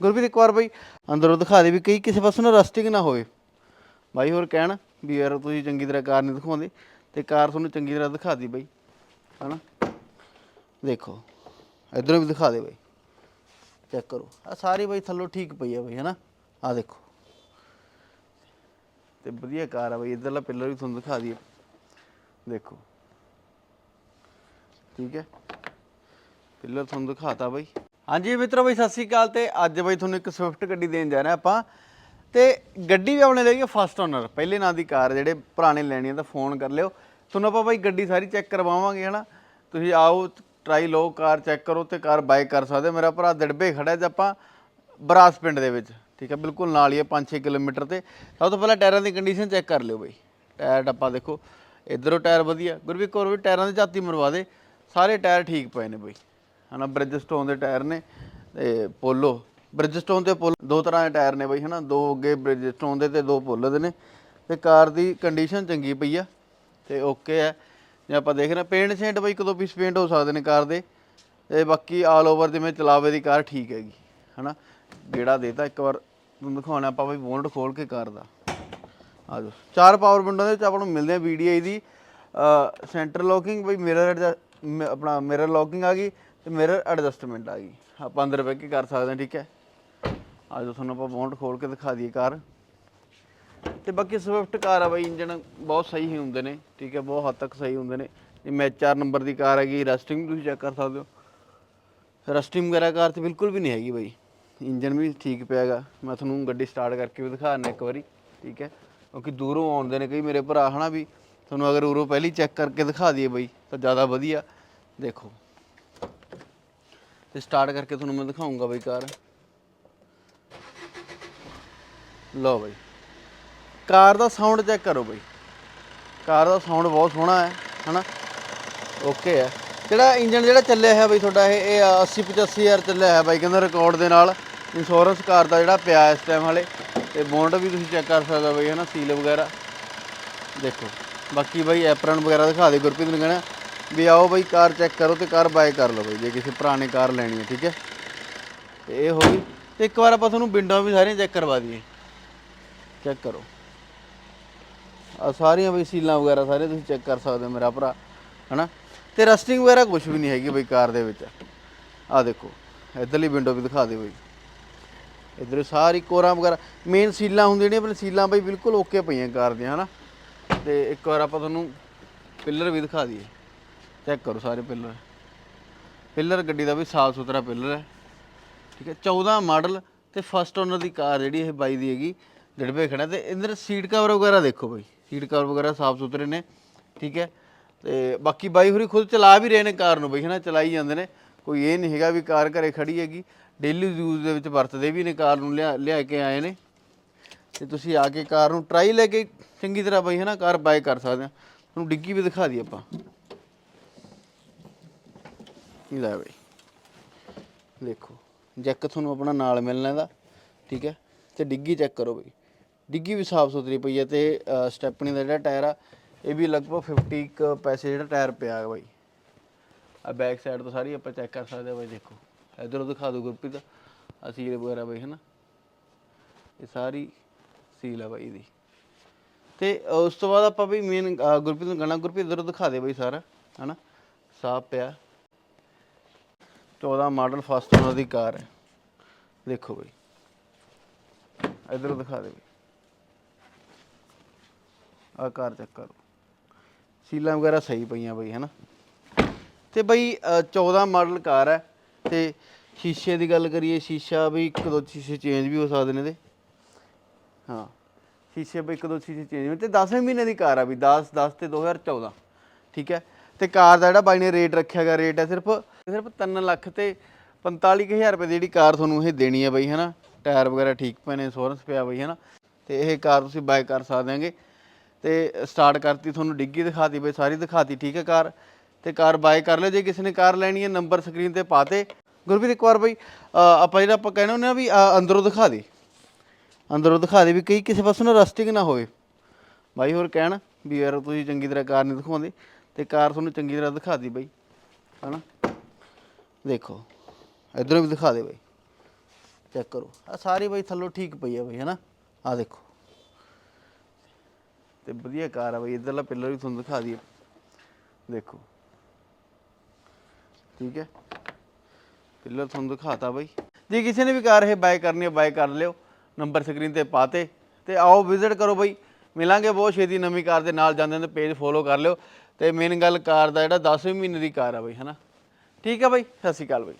ਗੁਰਪ੍ਰੀਤ ਇੱਕ ਵਾਰ ਬਈ ਅੰਦਰੋਂ ਦਿਖਾ ਦੇ ਵੀ ਕਈ ਕਿਸੇ ਪਾਸੋਂ ਨਾ ਰਸਟਿੰਗ ਨਾ ਹੋਵੇ। ਬਾਈ ਹੋਰ ਕਹਿਣ ਵੀ ਯਾਰ ਤੁਸੀਂ ਚੰਗੀ ਤਰ੍ਹਾਂ ਕਾਰ ਨਹੀਂ ਦਿਖਾਉਂਦੇ, ਤੇ ਕਾਰ ਤੁਹਾਨੂੰ ਚੰਗੀ ਤਰ੍ਹਾਂ ਦਿਖਾ ਦੀ ਬਈ, ਹਨਾ? ਦੇਖੋ, ਇਧਰੋਂ ਵੀ ਦਿਖਾ ਦੇ ਬਈ ਚੈੱਕ ਕਰੋ। ਆ ਸਾਰੀ ਬਈ ਥੱਲੋਂ ਠੀਕ ਪਈ ਆ ਬਈ, ਹਨਾ? ਆ ਦੇਖੋ। ਤੇ ਵਧੀਆ ਕਾਰ ਆ ਬਈ, ਇਧਰਲਾ ਪਿੱਲਰ ਵੀ ਤੁਹਾਨੂੰ ਦਿਖਾ ਦਈਏ। ਦੇਖੋ। ਠੀਕ ਹੈ? ਪਿੱਲਰ ਤੁਹਾਨੂੰ ਦਿਖਾਤਾ ਬਈ। ਹਾਂਜੀ ਮਿੱਤਰੋ ਬਈ, ਸਤਿ ਸ੍ਰੀ ਅਕਾਲ ਤੇ ਅੱਜ ਬਈ ਤੁਹਾਨੂੰ ਇੱਕ ਸਵਿਫਟ ਗੱਡੀ ਦੇਣ ਜਾ ਰਹੇ ਆਪਾਂ। ਤੇ ਗੱਡੀ ਵੀ ਆਪਣੇ ਲਈ ਫਸਟ ਓਨਰ ਪਹਿਲੇ ਨਾਂ ਦੀ ਕਾਰ, ਜਿਹੜੇ ਪੁਰਾਣੇ ਲੈਣੀ ਆ ਤਾਂ ਫੋਨ ਕਰ ਲਿਓ। ਤੁਹਾਨੂੰ ਆਪਾਂ ਬਈ ਗੱਡੀ ਸਾਰੀ ਚੈੱਕ ਕਰਵਾਵਾਂਗੇ, ਹਨਾ? ਤੁਸੀਂ ਆਓ ਟਰਾਈ ਲਓ, ਕਾਰ ਚੈੱਕ ਕਰੋ ਤੇ ਕਾਰ ਬਾਈ ਕਰ ਸਕਦੇ ਹੋ। ਮੇਰਾ ਭਰਾ ਦੜਬੇ ਖੜਾ ਜੇ ਆਪਾਂ ਬਰਾਸ ਪਿੰਡ ਦੇ ਵਿੱਚ, ਠੀਕ ਹੈ? ਬਿਲਕੁਲ ਨਾਲ ਹੀ ਹੈ 5-6 ਕਿਲੋਮੀਟਰ ਤੇ। ਸਭ ਤੋਂ ਪਹਿਲਾਂ ਟਾਇਰਾਂ ਦੀ ਕੰਡੀਸ਼ਨ ਚੈੱਕ ਕਰ ਲਿਓ ਬਈ। ਟਾਇਰ ਆਪਾਂ ਦੇਖੋ, ਇਧਰੋਂ ਟਾਇਰ ਵਧੀਆ। ਗੁਰਵੀਰ ਕੋਰ ਵੀ ਟਾਇਰਾਂ ਦੇ ਝਾਤੀ ਮਰਵਾ ਦੇ। ਸਾਰੇ ਟਾਇਰ ਠੀਕ ਪਏ ਨੇ ਬਈ। ਹਨਾ ਬ੍ਰਿਜਸਟੋਨ ਦੇ ਟਾਇਰ ਨੇ ਤੇ ਪੋਲੋ। ਬ੍ਰਿਜਸਟੋਨ ਤੇ ਪੋਲੋ ਦੋ ਤਰ੍ਹਾਂ ਦੇ ਟਾਇਰ ਨੇ ਬਈ, ਹਨਾ, ਦੋ ਅੱਗੇ ਬ੍ਰਿਜਸਟੋਨ ਦੇ ਤੇ ਦੋ ਪੋਲੋ ਦੇ ਨੇ। ਤੇ ਕਾਰ ਦੀ ਕੰਡੀਸ਼ਨ ਚੰਗੀ ਪਈ ਆ, ਤੇ ਓਕੇ ਹੈ ਜੇ ਆਪਾਂ ਦੇਖ ਰਹੇ ਹਾਂ ਪੇਂਟ ਸ਼ੇਂਟ ਬਈ ਕਦੋਂ ਪੀਸ ਪੇਂਟ ਹੋ ਸਕਦੇ ਨੇ ਕਾਰ ਦੇ। ਤੇ ਬਾਕੀ ਆਲ ਓਵਰ ਜਿਵੇਂ ਚਲਾਵੇ ਦੀ ਕਾਰ ਠੀਕ ਹੈਗੀ, ਹਨਾ। ਗੇੜਾ ਦੇਤਾ, ਇੱਕ ਵਾਰ ਤੁਹਾਨੂੰ ਦਿਖਾਉਣਾ ਆਪਾਂ ਬਈ ਬੋਨਟ ਖੋਲ ਕੇ ਕਾਰ ਦਾ। ਆ ਜਾਓ, ਚਾਰ ਪਾਵਰ ਵਿੰਡੋ ਦੇ ਵਿੱਚ ਆਪਾਂ ਨੂੰ ਮਿਲਦੇ ਆ ਵੀਡੀਆਈ ਦੀ। ਸੈਂਟਰ ਲੋਕਿੰਗ ਬਈ ਮਿਰਰ ਆਪਣਾ ਮਿਰਰ ਲੌਕਿੰਗ ਆ ਗਈ। ਤੇ ਮਿਰਰ ਐਡਜਸਟਮੈਂਟ ਆ ਗਈ। ਆਪਾਂ ਅੰਦਰ ਬਹਿ ਕੇ ਕਰ ਸਕਦੇ ਹਾਂ, ਠੀਕ ਹੈ? ਆ ਜਾਓ ਤੁਹਾਨੂੰ ਆਪਾਂ ਬੋਨਟ ਖੋਲ ਕੇ ਦਿਖਾ ਦਈਏ ਕਾਰ। ਤੇ ਬਾਕੀ ਸਵਿਫਟ ਕਾਰ ਆ ਬਾਈ ਇੰਜਨ ਬਹੁਤ ਸਹੀ ਹੀ ਹੁੰਦੇ ਨੇ, ਠੀਕ ਹੈ? ਬਹੁਤ ਹੱਦ ਤੱਕ ਸਹੀ ਹੁੰਦੇ ਨੇ। ਜਿਵੇਂ 4 ਨੰਬਰ ਦੀ ਕਾਰ ਹੈਗੀ ਰਸਟਿੰਗ ਤੁਸੀਂ ਚੈੱਕ ਕਰ ਸਕਦੇ ਹੋ। ਰਸਟਿੰਗ ਵਗੈਰਾ ਕਾਰ ਤੇ ਬਿਲਕੁਲ ਵੀ ਨਹੀਂ ਹੈਗੀ ਬਾਈ। ਇੰਜਨ ਵੀ ਠੀਕ ਪਿਆ ਹੈਗਾ। ਮੈਂ ਤੁਹਾਨੂੰ ਗੱਡੀ ਸਟਾਰਟ ਕਰਕੇ ਵੀ ਦਿਖਾ ਦਿੰਦਾ ਇੱਕ ਵਾਰੀ, ਠੀਕ ਹੈ? ਕਿਉਂਕਿ ਦੂਰੋਂ ਆਉਂਦੇ ਨੇ ਕਈ ਮੇਰੇ ਭਰਾ, ਹਨਾ ਵੀ, ਤੁਹਾਨੂੰ ਅਗਰ ਉਰੋਂ ਪਹਿਲੀ ਚੈੱਕ ਕਰਕੇ ਦਿਖਾ ਦਈਏ ਬਈ, ਤਾਂ ਜ਼ਿਆਦਾ ਵਧੀਆ। ਦੇਖੋ। ਤੇ ਸਟਾਰਟ ਕਰਕੇ ਤੁਹਾਨੂੰ ਮੈਂ ਦਿਖਾਉਂਗਾ ਬਾਈ ਕਾਰ। ਲਓ ਬਾਈ। ਕਾਰ ਦਾ ਸਾਊਂਡ ਚੈੱਕ ਕਰੋ ਬਈ। ਕਾਰ ਦਾ ਸਾਊਂਡ ਬਹੁਤ ਸੋਹਣਾ ਹੈ, ਹਨਾ? ਓਕੇ ਹੈ। ਜਿਹੜਾ ਇੰਜਨ ਜਿਹੜਾ ਚੱਲਿਆ ਹੈ ਬਈ ਤੁਹਾਡਾ ਇਹ? ਇਹ 80 85000 ਚੱਲਿਆ ਹੈ ਬਾਈ ਕਹਿੰਦਾ ਰਿਕਾਰਡ ਦੇ ਨਾਲ। ਇੰਸ਼ੋਰੈਂਸ ਕਾਰ ਦਾ ਜਿਹੜਾ ਪਿਆ ਇਸ ਟਾਈਮ ਵਾਲੇ ਤੇ ਬੌਂਡ ਵੀ ਤੁਸੀਂ ਚੈੱਕ ਕਰ ਸਕਦੇ ਹੋ ਬਈ, ਹਨਾ? ਸੀਲ ਵਗੈਰਾ। ਦੇਖੋ। ਬਾਕੀ ਬਾਈ ਐਪਰਨ ਵਗੈਰਾ ਦਿਖਾ ਦੇ ਗੁਰਪ੍ਰੀਤ ਨੂੰ ਕਹਿਣਾ ਵੀ ਆਓ ਬਈ ਕਾਰ ਚੈੱਕ ਕਰੋ ਤੇ ਕਾਰ ਬਾਏ ਕਰ ਲਓ ਬਈ, ਜੇ ਕਿਸੇ ਭਰਾ ਨੇ ਕਾਰ ਲੈਣੀ ਹੈ, ਠੀਕ ਹੈ? ਤੇ ਇਹ ਹੋ ਗਈ। ਤੇ ਇੱਕ ਵਾਰ ਆਪਾਂ ਤੁਹਾਨੂੰ ਵਿੰਡੋ ਵੀ ਸਾਰੀਆਂ ਚੈੱਕ ਕਰਵਾ ਦਈਏ। ਚੈੱਕ ਕਰੋ। ਆ ਸਾਰੀਆਂ ਬਈ ਸੀਲਾਂ ਵਗੈਰਾ ਸਾਰੇ ਤੁਸੀਂ ਚੈੱਕ ਕਰ ਸਕਦੇ ਹੋ ਮੇਰਾ ਭਰਾ, ਹਨਾ? ਤੇ ਰਸਟਿੰਗ ਵਗੈਰਾ ਕੁਝ ਵੀ ਨਹੀਂ ਹੈਗੀ ਬਈ ਕਾਰ ਦੇ ਵਿੱਚ। ਆ ਦੇਖੋ, ਇਧਰਲੀ ਵਿੰਡੋ ਵੀ ਦਿਖਾ ਦੇ ਬਈ। ਇਧਰ ਸਾਰੀ ਕੋਰਾਂ ਵਗੈਰਾ ਮੇਨ ਸੀਲਾਂ ਹੁੰਦੀਆਂ ਨੇ ਆਪਣੇ ਸੀਲਾਂ ਬਈ ਬਿਲਕੁਲ ਓਕੇ ਪਈਆਂ ਕਾਰ ਦੀਆਂ, ਹਨਾ? ਤੇ ਇੱਕ ਵਾਰ ਆਪਾਂ ਤੁਹਾਨੂੰ ਪਿੱਲਰ ਵੀ ਦਿਖਾ ਦਈਏ। ਚੈੱਕ ਕਰੋ ਸਾਰੇ ਪਿੱਲਰ। ਪਿੱਲਰ ਗੱਡੀ ਦਾ ਵੀ ਸਾਫ਼ ਸੁਥਰਾ ਪਿੱਲਰ ਹੈ। ਠੀਕ ਹੈ 14 ਮਾਡਲ ਤੇ ਫਸਟ ਓਨਰ ਦੀ ਕਾਰ ਜਿਹੜੀ ਇਹ ਬਾਈ ਦੀ ਹੈਗੀ ਡੜਬੇ ਖੜਾ ਤੇ ਇੰਦਰ ਸੀਟ ਕਵਰ ਵਗੈਰਾ ਦੇਖੋ ਬਾਈ। ਸੀਟ ਕਵਰ ਵਗੈਰਾ ਸਾਫ਼ ਸੁਥਰੇ ਨੇ। ਠੀਕ ਹੈ, ਤੇ ਬਾਕੀ ਬਾਈ ਹੋਰੀ ਖੁਦ ਚਲਾ ਵੀ ਰਹੇ ਨੇ ਕਾਰ ਨੂੰ ਬਈ, ਹਨਾ, ਚਲਾਈ ਜਾਂਦੇ ਨੇ। ਕੋਈ ਇਹ ਨਹੀਂ ਹੈਗਾ ਵੀ ਕਾਰ ਘਰੇ ਖੜੀ ਹੈਗੀ। ਡੇਲੀ ਯੂਜ਼ ਦੇ ਵਿੱਚ ਵਰਤਦੇ ਵੀ ਨੇ ਕਾਰ ਨੂੰ, ਲਿਆ ਲਿਆ ਕੇ ਆਏ ਨੇ। ਤੇ ਤੁਸੀਂ ਆ ਕੇ ਕਾਰ ਨੂੰ ਟਰਾਈ ਲੈ ਕੇ ਚੰਗੀ ਤਰ੍ਹਾਂ ਬਈ, ਹਨਾ, ਕਾਰ ਬਾਏ ਕਰ ਸਕਦੇ ਆ ਤੁਹਾਨੂੰ ਡਿੱਗੀ ਵੀ ਦਿਖਾ ਦੀ ਆਪਾਂ। ਲੈ ਬਈ? ਦੇਖੋ, ਜੈਕ ਤੁਹਾਨੂੰ ਆਪਣਾ ਨਾਲ ਮਿਲਣਾ ਇਹਦਾ, ਠੀਕ ਹੈ? ਤੇ ਡਿੱਗੀ ਚੈੱਕ ਕਰੋ ਬਈ। ਡਿੱਗੀ ਵੀ ਸਾਫ਼ ਸੁਥਰੀ ਪਈ ਹੈ ਤੇ ਸਟੈਪਨੀ ਦਾ ਜਿਹੜਾ ਟਾਇਰ ਆ, ਇਹ ਵੀ ਲਗਭਗ 50 ਕੁ ਪੈਸੇ ਜਿਹੜਾ ਟਾਇਰ ਪਿਆ ਹੈ ਬਾਈ। ਆ ਬੈਕ ਸਾਈਡ ਤੋਂ ਸਾਰੀ ਆਪਾਂ ਚੈੱਕ ਕਰ ਸਕਦੇ ਆ ਬਾਈ, ਦੇਖੋ। ਇਧਰੋਂ ਦਿਖਾ ਦਿਓ ਗੁਰਪ੍ਰੀਤ ਆ ਸੀਲ ਵਗੈਰਾ ਬਾਈ, ਹਨਾ? ਇਹ ਸਾਰੀ ਸੀਲ ਆ ਬਾਈ ਦੀ ਤੇ ਉਸ ਤੋਂ ਬਾਅਦ ਆਪਾਂ ਵੀ ਮੇਨ ਗੁਰਪ੍ਰੀਤ ਨੂੰ ਕਹਣਾ, ਗੁਰਪ੍ਰੀਤ, ਇਧਰੋਂ ਦਿਖਾ ਦੇ ਬਾਈ ਸਾਰਾ, ਹਨਾ? ਸਾਫ਼ ਪਿਆ। 14 ਮਾਡਲ ਫਸਟ ਓਨਰ ਦੀ ਕਾਰ ਹੈ। ਦੇਖੋ ਬਈ। ਇਧਰੋਂ ਦਿਖਾ ਦੇ ਬਈ। ਆ ਕਾਰ ਚੈੱਕ ਕਰੋ। ਸੀਲਾਂ ਵਗੈਰਾ ਸਹੀ ਪਈਆਂ ਬਈ ਹੈਨਾ? ਤੇ ਬਈ ਅ, 14 ਮਾਡਲ ਕਾਰ ਹੈ ਤੇ ਸ਼ੀਸ਼ੇ ਦੀ ਗੱਲ ਕਰੀਏ ਸ਼ੀਸ਼ਾ ਵੀ ਇੱਕ ਦੋ ਸ਼ੀਸ਼ੇ ਚੇਂਜ ਵੀ ਹੋ ਸਕਦੇ ਨੇ ਇਹਦੇ। ਹਾਂ। ਸ਼ੀਸ਼ੇ ਵੀ ਇੱਕ ਦੋ ਸ਼ੀਸ਼ੇ ਚੇਂਜ ਹੋਏ ਤੇ 10ਵੇਂ ਮਹੀਨੇ ਦੀ ਕਾਰ ਆ ਵੀ 10 10 ਤੇ 2014 ਠੀਕ ਹੈ? ਤੇ ਕਾਰ ਦਾ ਜਿਹੜਾ ਬਾਈ ਨੇ ਰੇਟ ਰੱਖਿਆ ਗਿਆ ਰੇਟ ਹੈ ਸਿਰਫ ਸਿਰਫ 3 ਲੱਖ ਤੇ 45000 ਰੁਪਏ ਦੀ ਜਿਹੜੀ ਕਾਰ ਤੁਹਾਨੂੰ ਇਹ ਦੇਣੀ ਹੈ ਬਈ, ਹਨਾ? ਟਾਇਰ ਵਗੈਰਾ ਠੀਕ ਪਏ ਨੇ ਇੰਸ਼ੋਰੈਂਸ ਪਿਆ ਬਈ, ਹਨਾ? ਤੇ ਇਹ ਕਾਰ ਤੁਸੀਂ ਬਾਏ ਕਰ ਸਕਦੇ ਹੋਗੇ ਤੇ ਸਟਾਰਟ ਕਰਤੀ ਤੁਹਾਨੂੰ ਡਿੱਗੀ ਦਿਖਾਤੀ ਬਈ, ਸਾਰੀ ਦਿਖਾਤੀ, ਠੀਕ ਹੈ ਕਾਰ? ਤੇ ਕਾਰ ਬਾਏ ਕਰ ਲਿਓ, ਜੇ ਕਿਸੇ ਨੇ ਕਾਰ ਲੈਣੀ ਹੈ ਨੰਬਰ ਸਕਰੀਨ ਤੇ ਪਾਤੇ ਗੁਰਪ੍ਰੀਤ, ਇੱਕ ਵਾਰ ਬਈ ਆਪਾਂ ਜਿਹੜਾ ਆਪਾਂ ਕਹਿੰਦੇ ਹੁੰਦੇ ਆ ਵੀ ਅੰਦਰੋਂ ਦਿਖਾ ਦੇ। ਅੰਦਰੋਂ ਦਿਖਾ ਦੇ ਵੀ ਕਈ ਕਿਸੇ ਪਾਸੋਂ ਨਾ ਰਸਟਿੰਗ ਨਾ ਹੋਵੇ। ਬਾਈ, ਹੋਰ ਕਹਿਣ ਵੀ ਯਾਰ ਤੁਸੀਂ ਚੰਗੀ ਤਰ੍ਹਾਂ ਕਾਰ ਨਹੀਂ ਦਿਖਾਉਂਦੇ। ਤੇ ਕਾਰ ਤੁਹਾਨੂੰ ਚੰਗੀ ਤਰ੍ਹਾਂ ਦਿਖਾਤੀ ਬਈ, ਹਨਾ? ਦੇਖੋ, ਇਧਰੋਂ ਵੀ ਦਿਖਾ ਦੇ ਬਈ। ਚੈੱਕ ਕਰੋ। ਆ ਸਾਰੀ ਬਈ ਥੱਲੋਂ ਠੀਕ ਪਈ ਆ ਬਈ, ਹਨਾ? ਆ ਦੇਖੋ। ਤੇ ਵਧੀਆ ਕਾਰ ਆ ਬਈ, ਇਧਰਲਾ ਪਿੱਲਰ ਵੀ ਤੁਹਾਨੂੰ ਦਿਖਾ ਦਈਏ। ਦੇਖੋ। ਠੀਕ ਹੈ? ਪਿੱਲਰ ਤੁਹਾਨੂੰ ਦਿਖਾਤਾ ਬਈ। ਜੇ ਕਿਸੇ ਨੇ ਵੀ ਕਾਰ ਇਹ ਬਾਏ ਕਰਨੀ ਹੈ ਬਾਏ ਕਰ ਲਿਓ। ਨੰਬਰ ਸਕਰੀਨ ਤੇ ਪਾਤੇ ਤੇ। ਆਓ ਵਿਜ਼ਿਟ ਕਰੋ ਬਈ। ਮਿਲਾਂਗੇ ਬਹੁਤ ਛੇਤੀ ਨਵੀਂ ਕਾਰ ਦੇ ਨਾਲ ਜਾਂਦੇ ਨੇ ਪੇਜ ਫੋਲੋ ਕਰ ਲਿਓ। ਤੇ ਮੇਨ ਗੱਲ ਕਾਰ ਦਾ ਜਿਹੜਾ 10ਵੇਂ ਮਹੀਨੇ ਦੀ ਕਾਰ ਆ ਬਈ, ਹਨਾ? ਠੀਕ ਹੈ ਬਾਈ ਸਤਿ ਸ਼੍ਰੀ ਅਕਾਲ ਬਾਈ।